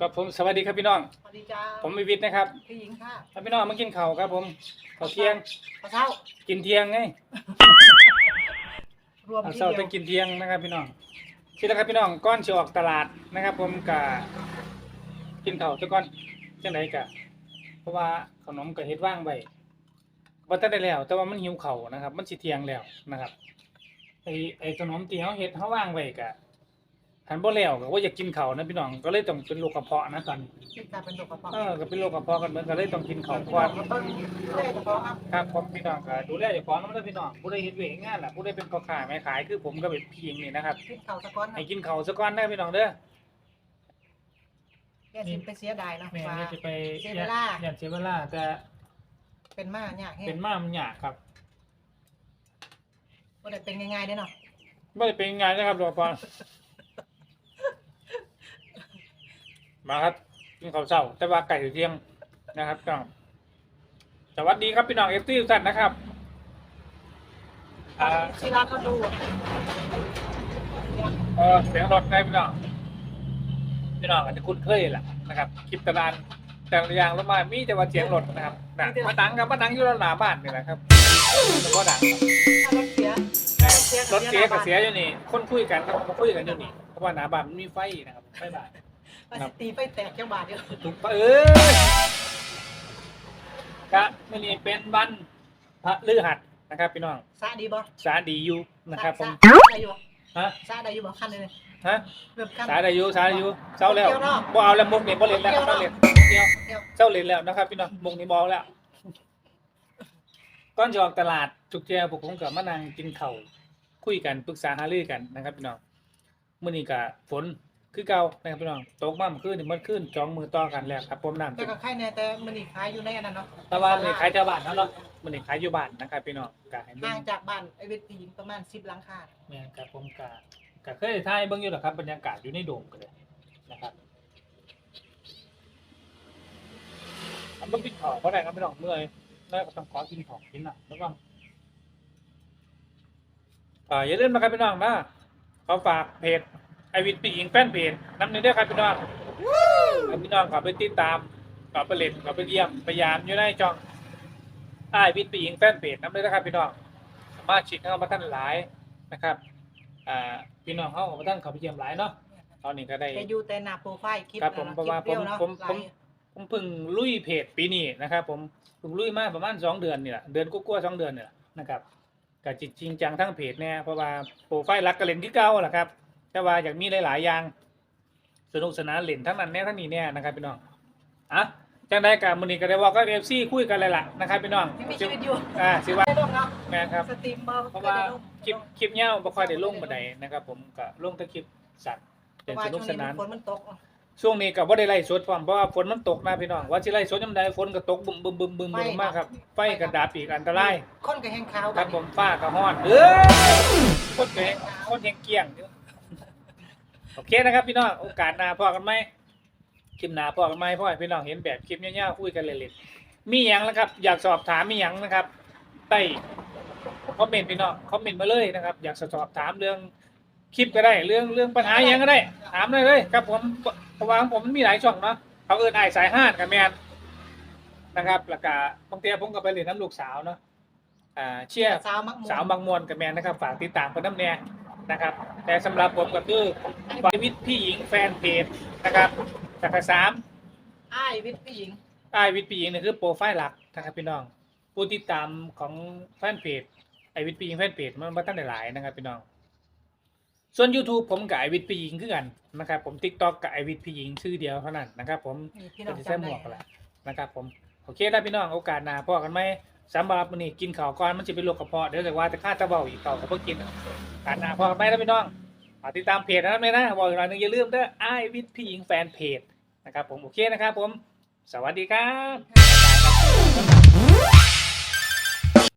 ครับผมสวัสดีครับพี่น้อง สวัสดีจ้าผมวิวิทย์นะครับพี่หญิงค่ะครับพี่น้องมากินข้าวครับ ผมข้าวเที่ยงข้าวเช้ากินเที่ยงไงรวมข้าวทีเช้าเดียต้อวงกินเที่ยงนะครับ พี่น้องคิดแล้วครับพี่น้องก้อนสิออกตลาดนะครับ ผมกะกินข้าวซะก่อนจังไดกะ เพราะว่าขนมก็เฮ็ดว่างไว้บ่ทันได้แล้ว แต่ว่ามันหิวข้าวนะครับ มันสิเที่ยงแล้วนะครับไอ้ไอ้ขนมที่เฮาเฮ็ดเฮาว่างไว้กะ ทันบ่แล้วก็ว่าอยากกินข้าวนะพี่น้องก็เลยต้องเป็นโรคกระเพาะนะตอนนี้คิดการเป็นโรคกระเพาะเออก็เป็นโรคกระเพาะกันเหมือนกันเลยต้องกินข้าวก่อนก็ต้องแก้กระเพาะครับครับผมพี่น้องก็ดูแลเจ้าของนำเด้อพี่น้องผู้ใดเฮ็ดเวรงานล่ะผู้ใดเป็นพ่อค้าแม่ขายคือผมก็เป็นพี่หญิงนี่นะครับคิดเข่าสะก้อนนะให้กินข้าวซะก่อนเด้อพี่น้องเด้อแกสิไปเสียดายนะแม่ว่า นี่จะไปเสียเวลาอย่าเสียเวลาแต่เป็นมาเนี่ยแห้เป็นงมามันยากครับว่าแต่เป็นง่ายๆเด้อเนาะบ่ได้เป็นงานนะครับรอพอ มาครับกินข้าวเช้า แต่ว่าไก่ถึงเที่ยงนะครับพี่น้องสวัสดีครับพี่น้อง FT ทุกท่านนะครับอ่าที่ร้านก็ดูเออเสียงรถไงพี่น้องพี่น้องอาจจะคุ้นเคยแหละนะครับคลิปตลาดแต่ละอย่างแล้วมามีแต่ว่าเสียงรถนะครับนะมาดังครับมาดังอยู่แล้วหน้าบ้านนี่แหละครับแต่ว่าดังครับถ้ารถเสียรถเสียกับเสียอยู่นี่คนคุยกันครับมาคุยกันอยู่นี่เพราะว่าหน้าบ้านมันมีไฟนะครับไฟบ้าน ว่าสิตีไฟแตกจังบาทเดียวถูกปะเออกะมื่อนี้เป็นวันพระฤหัสนะครับพี่น้องซาดีบ่สาดีอยู่นะครับผมซาได้อยู่บ่ฮะซาได้อยู่บ่คันเลยฮะเริ่มคัน สาได้อยู่สาได้อยู่เศร้าแล้วเกี่ยวเนาะบ่เอาแล้วมุกนี่บ่เล่นแล้วเกี่ยวเศร้าเนาะเล่นเกี่ยวเกี่ยวเจ้าเล่นแล้วนะครับพี่น้องมุงนี้บอลแล้วก่อนจะออกตลาดจุกเจียพวกผมกับมานั่งกินข้าวคุยกันปรึกษาหารือกันนะครับพี่น้องมื้อนี้ก็ฝน คือเก่านะครับพี่น้องตกมาเมื่อคืนนี่มันขึ้นจองมือต่อกันแล้วครับผมน้ำแต่ก็ใครแน่แต่มันนี่ขายอยู่ในอันนั้นเนาะแต่ว่ามื้อนี้ขายแถวบ้านเนาะเนาะมื้อนี้ขายอยู่บ้านนะครับพี่น้องก็ให้เบิ่ห่างงจากบ้านไอ้เวทพี่หญิงประมาณ10หลังคาแม่นครับผมก็ก็เคยถ่ายเบิ่งอยู่แหละครับบรรยากาศอยู่ในโดมก็เลยนะครับอันบ่กินข้าวบ่ได้ครับพี่น้องเมื่อยแล้วก็ต้องขอกินของกินน่ะแล้วก็อ่าอย่าลืมนะครับพี่น้องนะขอฝากเพจ ไอวิทปีอิงแฟนเพจน้ำหนึ่งด้วยครับพี่น้องให้พี่น้องขอไปติดตามขอไปเล่นขอไปเยี่ยมพยายามอยู่ในช่องไอวิทปีอิงแฟนเพจน้ำหนึ่งนะครับพี่น้องสามารถชิดเข้ามาท่านหลายนะครับอ่าพี่น้องเขาของท่านเขาไปเยี่ยมหลายเนาะตอนนี้ก็ได้แต่อยู่แต่หน้าโปรไฟล์คลิปครับผมนั่นเพราะว่าคลิปเดียเนาะผมผมหลายผมเพิ่งลุยเพจปีนี้นะครับ ผมเพิ่งลุยมาประมาณสองเดือนนี่แหละเดือนกว่าๆสองเดือนเนี่ยนะครับก็จริงจังทั้งเพจเนี่ยเพราะว่าโปรไฟล์รักกระเล่นที่เก่าแหละครับ แต่ว่าอยากมีหลาย ๆ อย่าง สนุกสนานเล่นทั้งนั้นแน่ทั้งนี้เนี่ยนะครับพี่น้องอะจังได้กับมือนี้ก็ได้ว่าก็เอฟซีคุยกันเลยล่ะนะครับพี่น้องที่มีชีวิตอยู่อ่าสิว่าได้ลงเนาะแม่นครับสตรีมเบอร์เพราะว่าคลิปคลิปเนี้ยบ่ค่อยได้ลงบันไดนะครับ ผมก็ลงแต่คลิปสัตว์เพเป็นราะว่าสนุช่วกงสนี้นานฝนมันตกช่วงนี้ก็บ่ได้ไล่สดพร้อมเพราะว่าฝนมันตกนะพี่น้องว่าสิไล่สดยามใดฝนก็ตกบึมบึมบึมบึมบึมมากครับไฟก็ดับอีกอันตรายคนกับแห้งขาวครับผมฟ้าก็ฮ้อนเออคนแกงคนแหงเกลี้ยงอยู่ โอเคนะครับ พี่น้องโอกาสหน้าพอกันไหมคลิปหน้าพอกันไหมพ่อให้พี่น้องเห็นแบบคลิปยาวๆคุยกันเล่นๆมีหยังนะครับ อยากสอบถามมีหยังนะครับใต้คอมเมนต์พี่น้องคอมเมนต์มาเลยนะครับ อยากสอบถามเรื่องคลิปก็ได้ เรื่องเรื่องปัญหาหยังก็ได้ ถามเลยเลยครับผมเพราะว่าของผมมันมีหลายช่องเนาะเขาเอินไอายสายห้านกับแมนนะครับแล้วก็บางทีผมก็ไปเรียนน้ำลูกสาวเนาะอ่าเชียร์สาวมักมวนสาวบางมวลกับแมนนะครับ ฝากติดตามกันน้ำแน่ นะครับ แต่สำหรับผมก็คือปวิทย์พี่หญิงแฟนเพจนะครับจากสามอ้ายวิทย์ผู้หญิงไอวิทย์พี่หญิงนี่คือโปรไฟล์หลักนะครับพี่น้องผู้ติดตามของแฟนเพจไอวิทย์พี่หญิงแฟนเพจมันมาตั้งแต่หลายนะครับพี่น้องส่วน YouTube ผมกับไอวิทย์พี่หญิงคือกันนะครับผม TikTok กับไอวิทย์พี่หญิงชื่อเดียวเท่านั้นนะครับ ผมนี่พี่น้เป็องนใส่หมจำได้วกแหละนะครับ ผมโอเคได้พี่น้องโอกาสหน้าพอกันไหม สำหรับมันนี่กินข้าวก่อนมันจะเป็นโรคกระเพาะเดี๋ยวแต่ว่าจะฆ่าจะเบาอีกเก่าก็เพิ่งกินโอกาสหน้าพอกันไหมนะพี่น้องติดตามเพจนะครับเลยนะบอกอีกหน่อยหนึงอย่าลืมเด้อไอวิทพี่หญิงแฟนเพจนะครับผมโอเคนะครับผม สวัสดีครับ